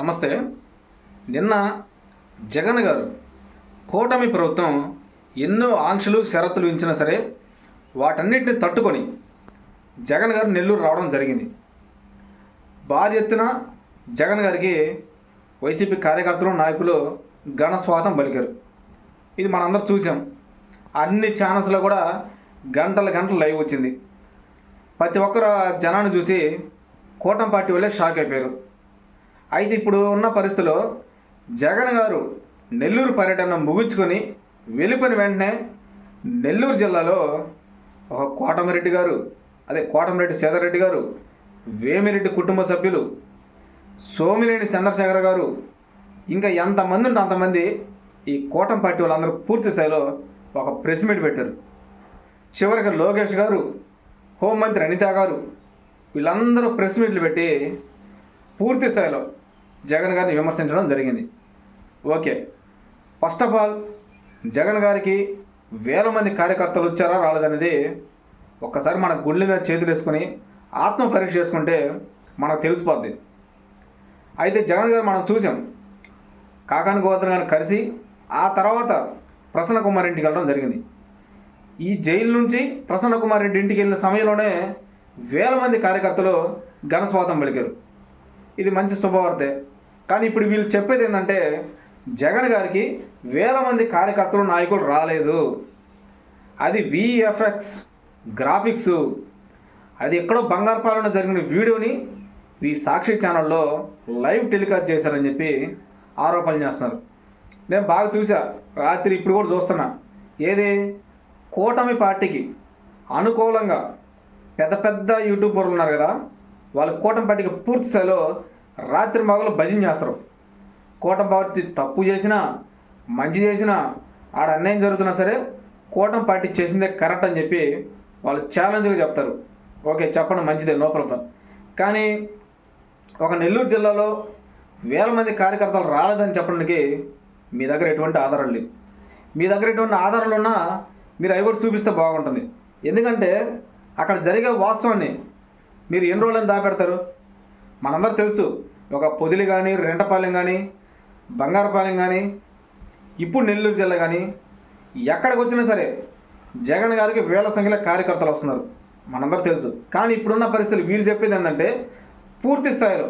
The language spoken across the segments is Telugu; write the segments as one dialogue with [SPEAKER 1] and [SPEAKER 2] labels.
[SPEAKER 1] నమస్తే. నిన్న జగన్ గారు కూటమి ప్రభుత్వం ఎన్నో ఆంక్షలు షరతులు ఇచ్చినా సరే వాటన్నిటిని తట్టుకొని జగన్ గారు నెల్లూరు రావడం జరిగింది. భారీ ఎత్తున జగన్ గారికి వైసీపీ కార్యకర్తలు నాయకులు ఘన స్వాగతం పలికారు. ఇది మనందరం చూసాం. అన్ని ఛానల్స్లో కూడా గంటల గంటలు లైవ్ వచ్చింది. ప్రతి ఒక్కరు జనాన్ని చూసి కూటమి పార్టీ వాళ్ళే షాక్ అయిపోయారు. అయితే ఇప్పుడు ఉన్న పరిస్థితిలో జగన్ గారు నెల్లూరు పర్యటన ముగించుకొని వెళ్ళిపోయిన వెంటనే నెల్లూరు జిల్లాలో ఒక కోటమిరెడ్డి గారు అదే కోటమిరెడ్డి సేదరెడ్డి గారు వేమిరెడ్డి కుటుంబ సభ్యులు సోమినేని చంద్రశేఖర్ గారు ఇంకా ఎంతమంది ఉంటే అంతమంది ఈ కూటమి పార్టీ వాళ్ళందరూ పూర్తి స్థాయిలో ఒక ప్రెస్ మీట్ పెట్టారు. చివరికి లోకేష్ గారు హోంమంత్రి అనిత గారు వీళ్ళందరూ ప్రెస్ మీట్లు పెట్టి పూర్తి స్థాయిలో జగన్ గారిని విమర్శించడం జరిగింది. Okay. First of all Jagan గారికి వేల మంది కార్యకర్తలు వచ్చారా రాలేదనేది ఒక్కసారి మన గుండె మీద చేతులు వేసుకొని ఆత్మ పరీక్ష చేసుకుంటే మనకు తెలిసిపోద్ది. అయితే జగన్ గారు మనం చూసాం. కాకాని గోవర్ధన్ గారిని కలిసి ఆ తర్వాత ప్రసన్న కుమార్ ఇంటికి వెళ్ళడం జరిగింది. ఈ జైలు నుంచి ప్రసన్న కుమార్ రెడ్డి ఇంటికి వెళ్ళిన సమయంలోనే వేల మంది కార్యకర్తలు ఘనస్వాతం పలికారు. ఇది మంచి శుభవార్తే. కానీ ఇప్పుడు వీళ్ళు చెప్పేది ఏంటంటే జగన్ గారికి వేల మంది కార్యకర్తలు నాయకులు రాలేదు. అది విఎఫ్ఎక్స్ గ్రాఫిక్స్ అది ఎక్కడో బంగారుపాలెంలో జరిగిన వీడియోని ఈ సాక్షి ఛానల్లో లైవ్ టెలికాస్ట్ చేశారని చెప్పి ఆరోపణలు చేస్తున్నారు. నేను బాగా చూసా. రాత్రి ఇప్పుడు కూడా చూస్తున్నా. ఏది? కూటమి పార్టీకి అనుకూలంగా పెద్ద పెద్ద యూట్యూబర్లు ఉన్నారు కదా వాళ్ళు కూటమి పార్టీకి పూర్తి స్థాయిలో రాత్రి మగలు భజన చేస్తారు. కూటమి పార్టీ తప్పు చేసినా మంచి చేసినా ఆడ అన్యాయం జరుగుతున్నా సరే కూటమి పార్టీ చేసిందే కరెక్ట్ అని చెప్పి వాళ్ళు ఛాలెంజ్గా చెప్తారు. ఓకే చెప్పండి మంచిదే నో ప్రాబ్లం కానీ ఒక నెల్లూరు జిల్లాలో వేల మంది కార్యకర్తలు రాలేదని చెప్పడానికి మీ దగ్గర ఎటువంటి ఆధారాలు లేవు. మీ దగ్గర ఎటువంటి ఆధారాలు ఉన్నా మీరు అవి కూడా చూపిస్తే బాగుంటుంది. ఎందుకంటే అక్కడ జరిగే వాస్తవాన్ని మీరు ఎన్ని రోజులని దాపెడతారు? మనందరూ తెలుసు ఒక పొదిలి కానీ రెంటపాలెం కానీ బంగారపాలెం కానీ ఇప్పుడు నెల్లూరు జిల్లా కానీ ఎక్కడికి వచ్చినా సరే జగన్ గారికి వేల సంఖ్యలో కార్యకర్తలు వస్తున్నారు. మనందరూ తెలుసు. కానీ ఇప్పుడున్న పరిస్థితులు వీళ్ళు చెప్పేది ఏంటంటే పూర్తి స్థాయిలో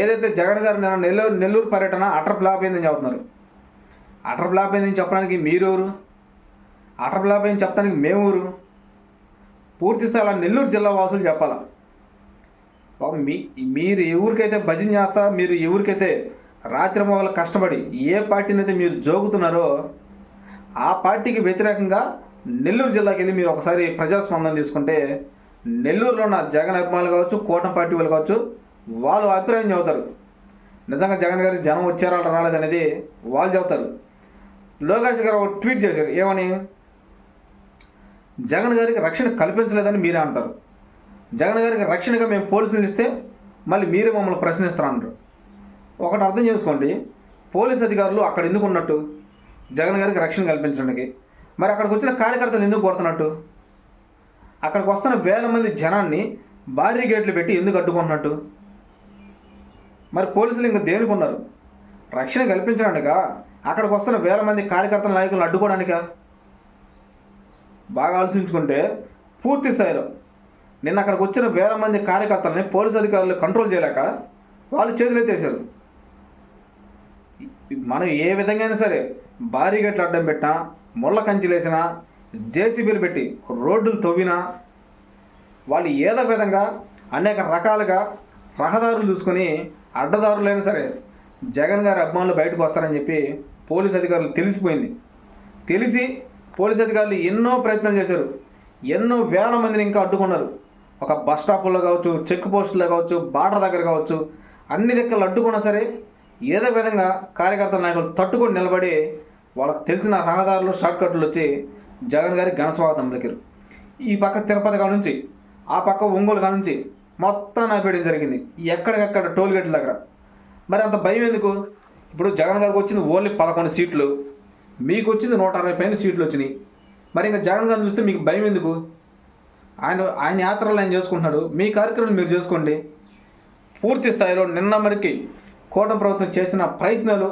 [SPEAKER 1] ఏదైతే జగన్ గారు నిన్న నెల్లూరు నెల్లూరు పర్యటన అటర్ ఫ్లాప్ అయిందని చెబుతున్నారు. అటర్ ఫ్లాప్ అయిందని చెప్పడానికి మీరెవరు అటర్ ఫ్లాప్ అయింది చెప్పడానికి మేమూరు పూర్తి స్థాయిలో నెల్లూరు జిల్లా వాసులు చెప్పాలా? మీ మీరు ఎవరికైతే భజన చేస్తా మీరు ఎవరికైతే రాత్రి మొగలు కష్టపడి ఏ పార్టీని అయితే మీరు జోగుతున్నారో ఆ పార్టీకి వ్యతిరేకంగా నెల్లూరు జిల్లాకి వెళ్ళి మీరు ఒకసారి ప్రజాస్పందన తీసుకుంటే నెల్లూరులో ఉన్న జగన్ అభిమానులు కావచ్చు కూటమి పార్టీ వాళ్ళు కావచ్చు వాళ్ళు అభిప్రాయం చెబుతారు. నిజంగా జగన్ గారికి జనం వచ్చారా రాలేదనేది వాళ్ళు చెబుతారు. లోకేష్ గారు ఒక ట్వీట్ చేశారు ఏమని? జగన్ గారికి రక్షణ కల్పించలేదని మీరే అంటారు. జగన్ గారికి రక్షణగా మేము పోలీసులు ఇస్తే మళ్ళీ మీరే మమ్మల్ని ప్రశ్నిస్తారన్నారు ఒకటి అర్థం చేసుకోండి. పోలీస్ అధికారులు అక్కడ ఎందుకు ఉన్నట్టు? జగన్ గారికి రక్షణ కల్పించడానికి. మరి అక్కడికి వచ్చిన కార్యకర్తలు ఎందుకు కొడుతున్నట్టు? అక్కడికి వస్తున్న వేల మంది జనాన్ని భారీ గేట్లు పెట్టి ఎందుకు అడ్డుకుంటున్నట్టు? మరి పోలీసులు ఇంకా దేనికి ఉన్నారు? రక్షణ కల్పించడానికా? అక్కడికి వస్తున్న వేల మంది కార్యకర్తల నాయకులను అడ్డుకోవడానికా? బాగా ఆలోచించుకుంటే పూర్తి స్థాయిలో నిన్న అక్కడికి వచ్చిన వేల మంది కార్యకర్తలని పోలీసు అధికారులు కంట్రోల్ చేయలేక వాళ్ళు చేతులెత్తేసారు మనం ఏ విధంగా అయినా సరే భారీ గట్లు అడ్డం పెట్టినా ముళ్ళ కంచెలు వేసినా జేసీబీలు పెట్టి రోడ్డులు తవ్వినా వాళ్ళు ఏదో విధంగా అనేక రకాలుగా రహదారులు చూసుకొని అడ్డదారులైనా సరే జగన్ గారి అభిమానులు బయటకు వస్తారని చెప్పి పోలీస్ అధికారులు తెలిసిపోయింది. తెలిసి పోలీస్ అధికారులు ఎన్నో ప్రయత్నం చేశారు. ఎన్నో వేల మందిని ఇంకా అడ్డుకున్నారు. ఒక బస్ స్టాపుల్లో కావచ్చు చెక్ పోస్టుల్లో కావచ్చు బార్డర్ దగ్గర కావచ్చు అన్ని దగ్గర అడ్డుకున్నా సరే ఏదో విధంగా కార్యకర్తల నాయకులు తట్టుకొని నిలబడి వాళ్ళకి తెలిసిన రహదారులు షార్ట్కట్లు వచ్చి జగన్ గారికి ఘన స్వాగతం పలికారు. ఈ పక్క తిరుపతి కాడ నుంచి ఆ పక్క ఒంగోలు కాడ నుంచి మొత్తం నాపేయడం జరిగింది. ఎక్కడికక్కడ టోల్ గేట్ల దగ్గర. మరి అంత భయం ఎందుకు? ఇప్పుడు జగన్ గారికి వచ్చింది ఓన్లీ పదకొండు సీట్లు. మీకు వచ్చింది నూట అరవై పైన సీట్లు వచ్చినాయి. మరి ఇంకా జగన్ గారిని చూస్తే మీకు భయం ఎందుకు? ఆయన ఆయన యాత్రలు ఆయన చేసుకుంటున్నాడు. మీ కార్యక్రమం మీరు చేసుకోండి. పూర్తి స్థాయిలో నిన్న మరికి కూటమి ప్రభుత్వం చేసిన ప్రయత్నాలు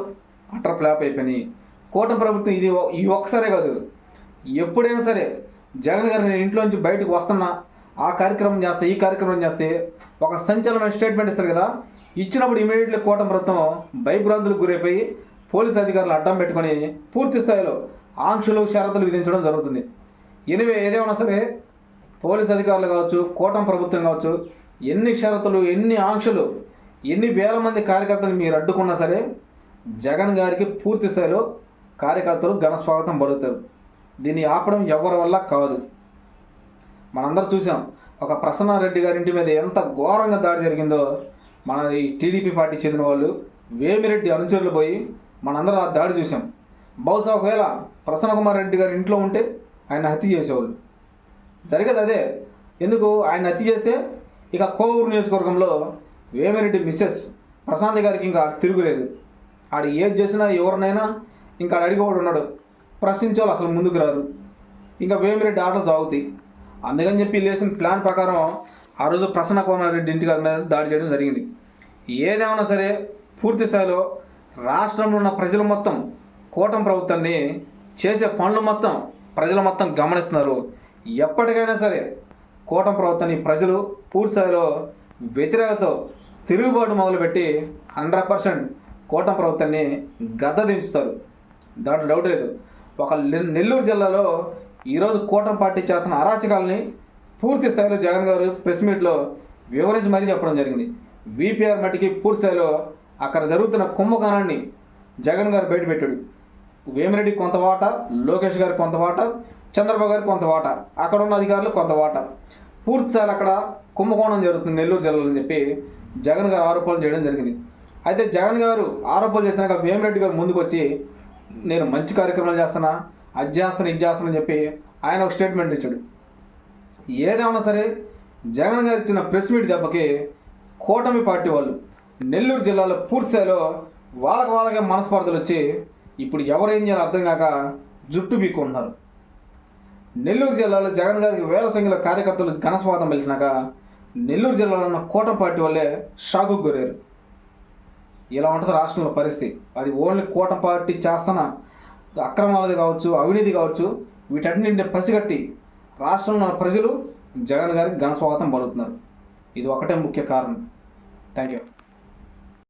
[SPEAKER 1] అట్ర ఫ్లాప్ అయిపోయినాయి. కూటమి ప్రభుత్వం ఇది ఈ ఒక్కసారే కాదు. ఎప్పుడైనా సరే జగన్ గారు నేను ఇంట్లో నుంచి బయటకు వస్తున్నా ఆ కార్యక్రమం చేస్తే ఈ కార్యక్రమం చేస్తే ఒక సంచలన స్టేట్మెంట్ ఇస్తారు కదా. ఇచ్చినప్పుడు ఇమీడియట్లీ కూటమి ప్రభుత్వం భయభ్రాంతులకు గురైపోయి పోలీస్ అధికారులు అడ్డం పెట్టుకొని పూర్తి స్థాయిలో ఆంక్షలు షరతులు విధించడం జరుగుతుంది. ఎనివే ఏదేమన్నా సరే పోలీస్ అధికారులు కావచ్చు కూటమి ప్రభుత్వం కావచ్చు ఎన్ని షరతులు ఎన్ని ఆంక్షలు ఎన్ని వేల మంది కార్యకర్తలు మీరు అడ్డుకున్నా సరే జగన్ గారికి పూర్తి స్థాయిలో కార్యకర్తలు ఘన స్వాగతం దీన్ని ఆపడం ఎవరి వల్ల కాదు. మనందరం చూసాం ఒక ప్రసన్నారెడ్డి గారి ఇంటి మీద ఎంత ఘోరంగా దాడి జరిగిందో. మన ఈ టీడీపీ పార్టీ చెందిన వాళ్ళు వేమిరెడ్డి అనుచరులు పోయి మనందరం ఆ దాడి చూసాం. బహుశా ఒకవేళ ప్రసన్న కుమార్ రెడ్డి గారి ఇంట్లో ఉంటే ఆయన హత్య చేసేవాళ్ళు. జరిగేది అదే ఎందుకు? ఆయన హత్య చేస్తే ఇక కోవూరు నియోజకవర్గంలో వేమిరెడ్డి మిస్సెస్ ప్రశాంత్ గారికి ఇంకా తిరుగులేదు. ఆడు ఏది చేసినా ఎవరినైనా ఇంకా ఆడు అడిగేవాడు ఉన్నాడు. ప్రశ్నించే అసలు ముందుకు రారు. ఇంకా వేమిరెడ్డి ఆటలు సాగుతాయి. అందుకని చెప్పి లేసిన ప్లాన్ ప్రకారం ఆ రోజు ప్రసన్న కోమారెడ్డి ఇంటి మీద దాడి చేయడం జరిగింది. ఏదేమైనా సరే పూర్తి స్థాయిలో రాష్ట్రంలో ఉన్న ప్రజలు మొత్తం కూటమి ప్రభుత్వాన్ని చేసే పనులు మొత్తం ప్రజలు మొత్తం గమనిస్తున్నారు. ఎప్పటికైనా సరే కూటమి ప్రభుత్వాన్ని ప్రజలు పూర్తిస్థాయిలో వ్యతిరేకతో తిరుగుబాటు మొదలుపెట్టి హండ్రెడ్ పర్సెంట్ కూటమి ప్రభుత్వాన్ని గద్ద దించుతారు. దాంట్లో డౌట్ లేదు. ఒక నె- నెల్లూరు జిల్లాలో ఈరోజు కూటమి పార్టీ చేస్తున్న అరాచకాలని పూర్తి స్థాయిలో జగన్ గారు ప్రెస్ మీట్లో వివరించి మరీ చెప్పడం జరిగింది. విపిఆర్ మట్టికి పూర్తి స్థాయిలో అక్కడ జరుగుతున్న కుంభకోణాన్ని జగన్ గారు బయటపెట్టాడు. వేమిరెడ్డి కొంత వాట లోకేష్ గారు కొంత వాట చంద్రబాబు గారు కొంత వాట. అక్కడ ఉన్న అధికారులు కొంత వాట. పూర్తి అక్కడ కుంభకోణం జరుగుతుంది నెల్లూరు జిల్లాలో అని చెప్పి జగన్ గారు ఆరోపణలు చేయడం జరిగింది. అయితే జగన్ గారు ఆరోపణలు చేసినాక వేమిరెడ్డి గారు ముందుకు వచ్చి నేను మంచి కార్యక్రమాలు చేస్తున్నా అది చేస్తాను ఇది చేస్తానని చెప్పి ఆయన ఒక స్టేట్మెంట్ ఇచ్చాడు. ఏదేమన్నా సరే జగన్ గారు ఇచ్చిన ప్రెస్ మీట్ దెబ్బకి కూటమి పార్టీ వాళ్ళు నెల్లూరు జిల్లాలో పూర్తిస్థాయిలో వాళ్ళకి వాళ్ళకే మనస్పర్ధలు వచ్చి ఇప్పుడు ఎవరేం చేయాలో అర్థం కాక జుట్టు బీక్కుంటున్నారు నెల్లూరు జిల్లాలో జగన్ గారికి వేల సంఖ్యలో కార్యకర్తలు ఘనస్వాదం వెళ్ళినాక నెల్లూరు జిల్లాలో ఉన్న కూటమి పార్టీ వాళ్ళే షాకు గురారు ఇలా ఉంటుంది రాష్ట్రంలో పరిస్థితి. అది ఓన్లీ కూటమి పార్టీ చేస్తున్న అక్రమాలది కావచ్చు అవినీతి కావచ్చు వీటన్నింటిని పసిగట్టి రాష్ట్రంలో ఉన్న ప్రజలు జగన్ గారికి ఘనస్వాగతం పలుకుతున్నారు. ఇది ఒకటే ముఖ్య కారణం. Thank you